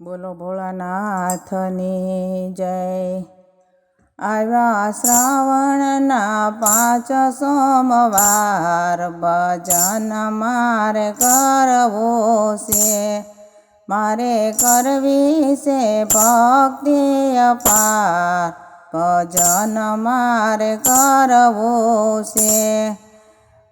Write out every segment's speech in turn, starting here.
બોલો ભોળાનાથની જય. આવ્યા શ્રાવણના પાંચ સોમવાર, ભજન મારે કરવો છે. મારે કરવી છે ભક્તિ અપાર, ભજન મારે કરવો છે.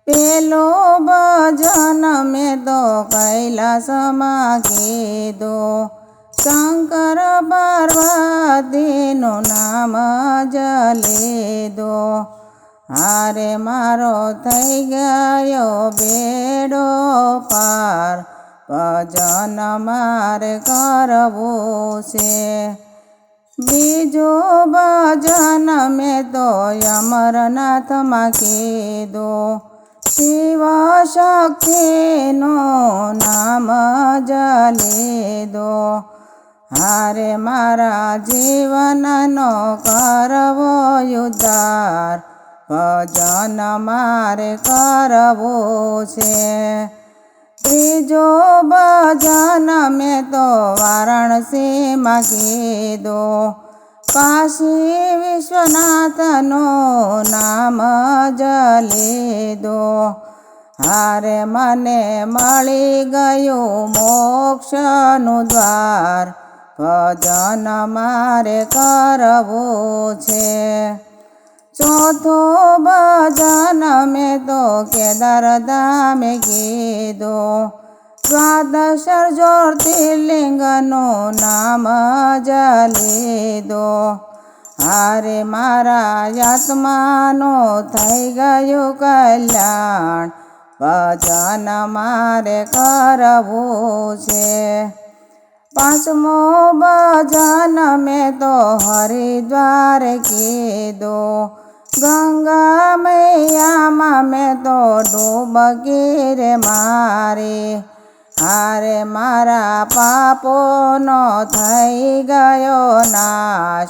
પેલો ભજન મેં તો કૈલાસમાં કીધું શંકર પાર્વતીનું નામ જ લીધો. હારે મારો થઈ ગયો બેડો પાર, ભજન મારે કરવું છે. બીજો ભજન મેં તો અમરનાથમાં કીધો. શિવ શક્તિનો નામ જ લીધો. હારે મારા જીવનનો કરવો ઉદ્ધાર ભજન મારે કરવું છે. ત્રીજો ભજન મેં તો વારાણસીમાં કીધો. કાશી વિશ્વનાથનું નામ જ લીધો. હારે મને મળી ગયું મોક્ષનું દ્વાર. ભજન મારે કરવું છે. ચોથો ભજન મેં તો કેદાર ધામે કીધો. દ્વાદશ જ્યોતિર્લિંગનું નામ જ લીધો. હારે મારા આત્માનો થઈ ગયું કલ્યાણ. ભજન મારે કરવું છે. પાંચમો ભજન મેં તો હરિદ્વાર કીધો. ગંગા મૈયામાં મેં તો ડૂબકી રે મારી. હારે મારા પાપોનો થઈ ગયો નાશ.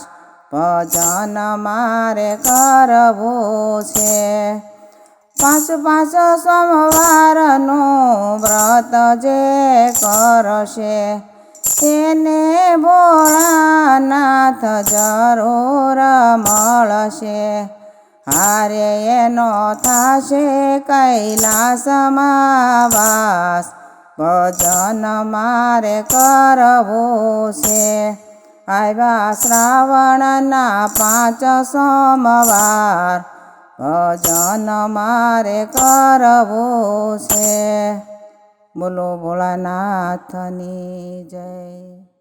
ભજન મારે કરવું છે. પાંચ પાંચ સોમવારનું વ્રત જે કરશે. એને ભોળાનાથ જરૂર મળશે. હારે એનો થશે કૈલાસમાવાસ ભજન મારે કરવું છે. આવ્યા શ્રાવણના પાંચ સોમવાર. ભજન મારે કરવું છે. બોલો ભોળાનાથની જય.